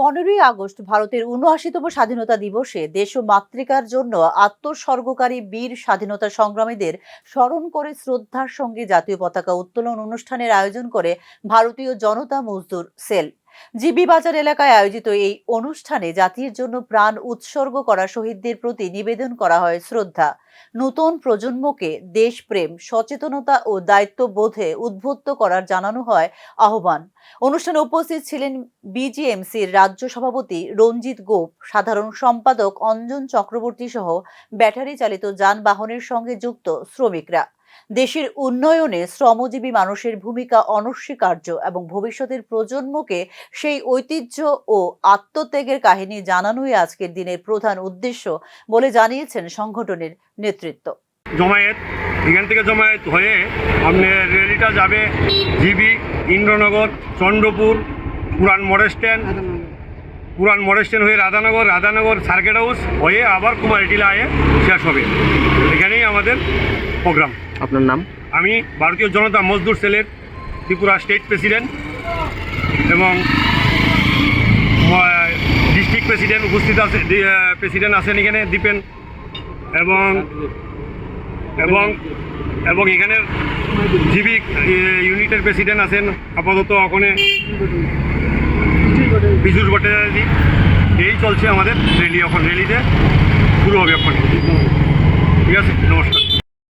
পনেরোই আগস্ট ভারতের উনআশিতম স্বাধীনতা দিবসে দেশ ও মাতৃকার জন্য আত্মস্বর্গকারী বীর স্বাধীনতা সংগ্রামীদের স্মরণ করে শ্রদ্ধার সঙ্গে জাতীয় পতাকা উত্তোলন অনুষ্ঠানের আয়োজন করে ভারতীয় জনতা মজদুর সেল। জিবি বাজার এলাকায় আয়োজিত এই অনুষ্ঠানে জাতির জন্য প্রাণ উৎসর্গ করা শহীদদের প্রতি নিবেদন করা হয় শ্রদ্ধা। নতুন প্রজন্মকে দেশপ্রেম, সচেতনতা ও দায়িত্ববোধে উদ্বুদ্ধ করার জানানো হয় আহ্বান। অনুষ্ঠানে উপস্থিত ছিলেন বিজিএমসির রাজ্য সভাপতি রঞ্জিত গোপ, সাধারণ সম্পাদক অঞ্জন চক্রবর্তী সহ ব্যাটারি চালিত যানবাহনের সঙ্গে যুক্ত শ্রমিকরা। দেশের উন্নয়নে শ্রমজীবী মানুষের ভূমিকা অনস্বীকার্য এবং ভবিষ্যতের প্রজন্মকে সেই ঐতিহ্য ও আত্মত্যাগের কাহিনী জানানোই আজকের দিনের প্রধান উদ্দেশ্য বলে জানিয়েছেন সংগঠনের নেতৃত্ব। জমায়েত, এখান থেকে জমায়েত হয়ে যাবে জিবি, ইন্দ্রনগর, চন্দ্রপুর, পুরান মোড় স্ট্যান্ড, পুরান স্ট্যান্ড হয়ে রাধানগর রাধানগর সার্কেট হাউস হয়ে আবার কুমারটিলা হয়ে শেষ হবে। এখানেই আমাদের প্রোগ্রাম। আপনার নাম? আমি ভারতীয় জনতা মজদুর সেলের ত্রিপুরা স্টেট প্রেসিডেন্ট এবং ডিস্ট্রিক্ট প্রেসিডেন্ট উপস্থিত আছে প্রেসিডেন্ট আছেন এখানে দীপেন এবং এবং এবং এখানের জিবিক ইউনিটের প্রেসিডেন্ট আছেন আপাতত ওখানে বিজুর ভট্টাচার্য। এই চলছে আমাদের রেলি এখন রেলিতে শুরু হবে এখন।